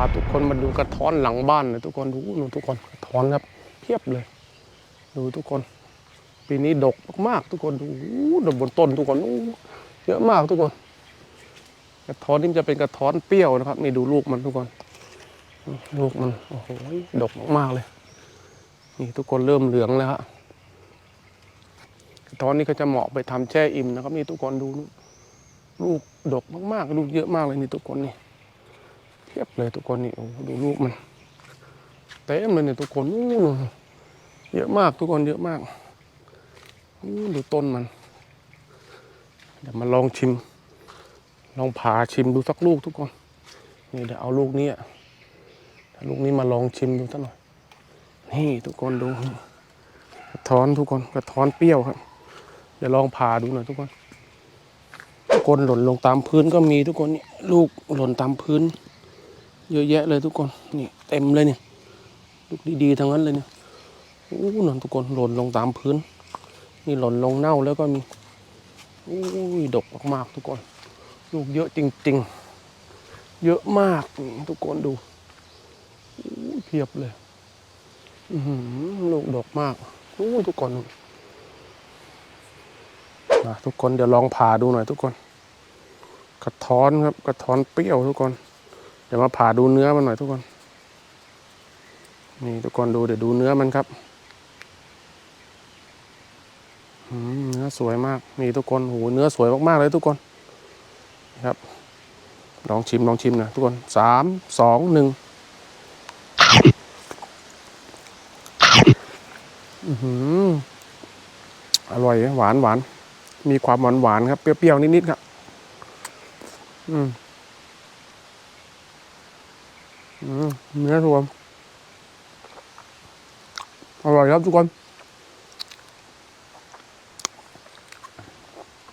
าทุกคนมาดูกระท้อนหลังบ้านเลยทุกคนดูนูทุกคนกระท้อนครับ เพียบเลย ดูทุกคน ปีนี้ดกมากๆทุกคนดูดบนต้นทุกคนเยอะมากทุกคน กระท้อนนี่มันจะเป็นกระท้อนเปรี้ยวนะครับนี่ดูลูกมันทุกคน ลูกมันโอ้โหดกมากๆเลย นี่ทุกคนเริ่มเหลืองแล้วฮะกระท้อนนี่ก็จะเหมาะไปทำแช่อิ่มนะครับ นี่ทุกคนดูลูกดกมากๆ ลูกเยอะมากเลยนี่ทุกคนนี่ เทียบเลยทุกคนนี่โอ้ดูลูกมันเต็มเลยเนี่ยทุกคนนู่นเยอะมากทุกคนเยอะมากอู้ดูต้นมัน เดี๋ยวมาลองชิม ลองผ่าชิมดูสักลูกทุกคนนี่เดี๋ยวเอาลูกนี้อะลูกนี้มาลองชิมดูสักหน่อย นี่ทุกคนดูกระท้อนทุกคนกระท้อนเปรี้ยวครับ เดี๋ยวลองผ่าดูหน่อยทุกคนทุกคนหล่นลงตามพื้นก็มีทุกคนนี่ลูกหล่นตามพื้น เยอะแยะเลยทุกคนนี่เต็มเลยเนี่ยลูกดีๆทั้งนั้นเลยเนี่ยอู้หนนทุกคนหล่นลงตามพื้น นี่หล่นลงเน่าแล้วก็มีอู้ยดกมากๆทุกคน ลูกเยอะจริง ๆ เยอะมากทุกคนดูอู้เพียบเลยอื้อหือลูกดกมากอู้ทุกคนนะทุกคนเดี๋ยวลองผ่าดูหน่อยทุกคน กระท้อนครับ กระท้อนเปรี้ยวทุกคน เดี๋ยวมาผ่าดูเนื้อมันหน่อยทุกคน นี่ทุกคนดูเดี๋ยวดูเนื้อมันครับเนื้อสวยมากนี่ทุกคนโหเนื้อสวยมากๆเลยทุกคนนะครับ ลองชิมลองชิมนะทุกคนสามสองหนึ่งอือหืออร่อยหวานหวาน มีความหวานหวานครับ เปรี้ยวๆนิดๆครับ อืม อืมเนื้อรวม